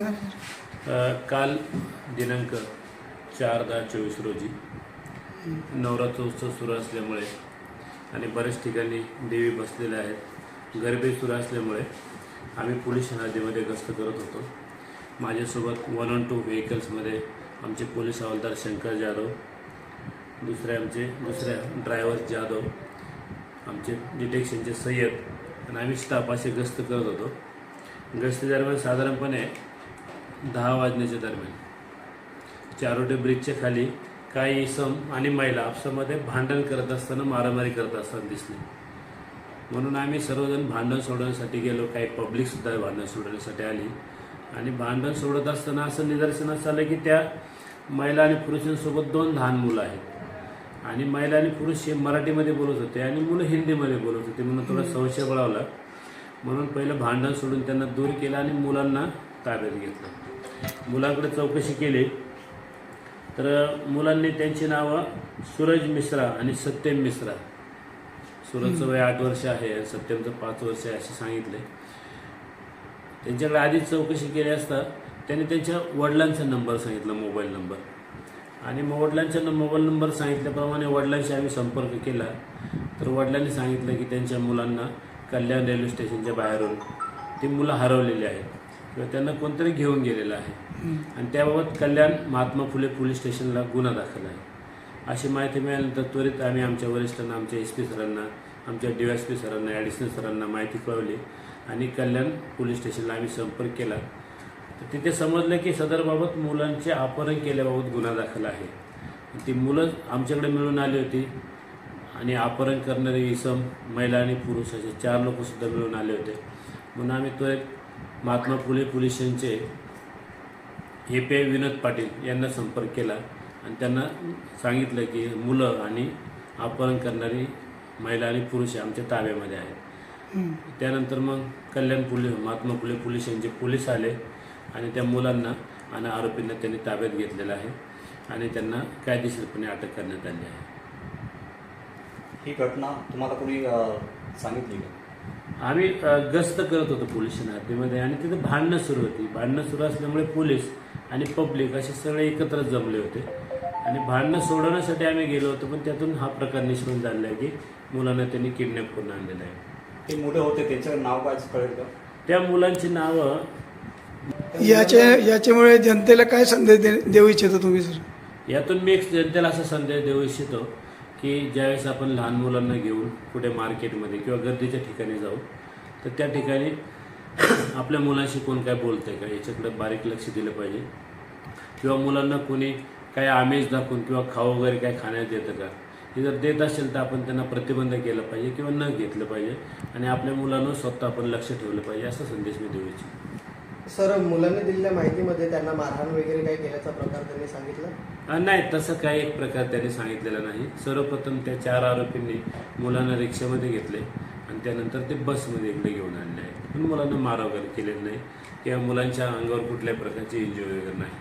काल दिनांक चार दहा चोवीस रोजी नवरात्रोत्सव सुरू असल्यामुळे आणि बऱ्याच ठिकाणी देवी बसलेल्या आहेत. गरबे सुरू असल्यामुळे आम्ही पोलीस हद्दीमध्ये गस्त करत होतो. माझ्यासोबत वन ऑन टू व्हेकल्समध्ये आमचे पोलीस हवालदार शंकर जाधव दुसरे आमचे दुसऱ्या ड्रायव्हर जाधव आमचे डिटेक्शनचे सय्यद आणि आम्ही स्टाफ असे गस्त करत होतो. गस्ती दरम्यान साधारणपणे दहा वाजण्याच्या दरम्यान. चारोटे ब्रिजच्या खाली काही इसम आणि महिला आपसामध्ये भांडण करत असताना मारामारी करत असताना दिसले. म्हणून आम्ही सर्वजण भांडण सोडवण्यासाठी गेलो. काही पब्लिकसुद्धा भांडण सोडवण्यासाठी आली. आणि भांडण सोडत असताना असं निदर्शनास आलं की त्या महिला आणि पुरुषांसोबत दोन लहान मुलं आहेत. आणि महिला आणि पुरुष हे मराठीमध्ये बोलत होते आणि मुलं हिंदीमध्ये बोलत होते. म्हणून थोडा संशय बळावला. म्हणून पहिलं भांडण सोडून त्यांना दूर केलं आणि मुलांना ताब्यात घेतलं. मुलांकडे चौकशी केली. तर मुलांनी त्यांची नावं सूरज मिश्रा आणि सत्यम मिश्रा. सूरजचं वय आठ वर्ष आहे आणि सत्यमचं पाच वर्ष आहे असे सांगितले. त्यांच्याकडे आधीच चौकशी केली असता त्यांनी त्यांच्या वडिलांचा नंबर सांगितला मोबाईल नंबर. आणि मग वडिलांच्या मोबाईल नंबर सांगितल्याप्रमाणे वडिलांशी आम्ही संपर्क केला. तर वडिलांनी सांगितलं की त्यांच्या मुलांना कल्याण रेल्वे स्टेशनच्या बाहेरून ती मुलं हरवलेली आहेत. किंवा त्यांना कोणतरी घेऊन गेलेलं आहे. आणि त्याबाबत कल्याण महात्मा फुले पोलीस स्टेशनला गुन्हा दाखल आहे. अशी माहिती मिळाल्यानंतर त्वरित आम्ही आमच्या वरिष्ठांना आमच्या एस पी सरांना आमच्या डी एस पी सरांना ॲडिशनल सरांना माहिती कळवली आणि कल्याण पोलीस स्टेशनला आम्ही संपर्क केला. तर तिथे समजलं की सदरबाबत मुलांचे अपहरण केल्याबाबत गुन्हा दाखल आहे. ती मुलं आमच्याकडे मिळून आली होती आणि अपहरण करणारे इसम महिला आणि पुरुष असे चार लोकसुद्धा मिळून आले होते. म्हणून आम्ही त्वरित महात्मा फुले पोलीस स्टेशनचे हे पे विनोद पाटील यांना संपर्क केला आणि त्यांना सांगितलं की मुलं आणि अपहरण करणारी महिला आणि पुरुष आमच्या ताब्यामध्ये आहेत. त्यानंतर मग कल्याण पोलीस महात्मा फुले पोलीस स्टेशनचे पोलीस आले आणि त्या मुलांना आणि आरोपींना त्यांनी ताब्यात घेतलेलं आहे आणि त्यांना कायदेशीरपणे अटक करण्यात आली आहे. ही घटना तुम्हाला कोणी सांगितली का? आम्ही गस्त करत होतो पोलीस हद्दीमध्ये आणि तिथे भांडणं सुरू होती. भांडणं सुरू असल्यामुळे पोलीस आणि पब्लिक असे सगळे एकत्र जमले होते. आणि भांडणं सोडवण्यासाठी आम्ही गेलो होतो पण त्यातून हा प्रकार निष्पन्न झालेला आहे की मुलांना त्यांनी किडनॅप करून आणलेलं आहे. ते मुलं होते त्यांचं नाव काय कळेल का? त्या मुलांची नावं याच्या याच्यामुळे जनतेला काय संदेश दे देऊ इच्छिता तुम्ही सर? यातून मी एक जनतेला असा संदेश देऊ इच्छितो की ज्यावेळेस आपण लहान मुलांना घेऊन कुठे मार्केटमध्ये किंवा गर्दीच्या ठिकाणी जाऊ तर त्या ठिकाणी आपल्या मुलांशी कोण काय बोलतंय का याच्याकडे बारीक लक्ष दिलं पाहिजे. किंवा मुलांना कोणी काय आमिष दाखवून किंवा खाऊ वगैरे काय खाण्यात येतं का हे जर देत असेल तर आपण त्यांना प्रतिबंध केला पाहिजे किंवा न घेतलं पाहिजे आणि आपल्या मुलांवर स्वतः आपण लक्ष ठेवलं पाहिजे असा संदेश मी देऊ इच्छितो. सर मुलांनी दिलेल्या माहितीमध्ये त्यांना मारहाण वगैरे काही केल्याचा प्रकार त्यांनी सांगितला? नाही तसं काही एक प्रकार त्यांनी सांगितलेला नाही. सर्वप्रथम त्या चार आरोपींनी मुलांना रिक्षामध्ये घेतले आणि त्यानंतर ते बसमध्ये इकडे घेऊन आणले. आहे पण मुलांना मारा वगैरे केलेलं नाही. किंवा मुलांच्या अंगावर कुठल्याही प्रकारची इंजुरी वगैरे नाही.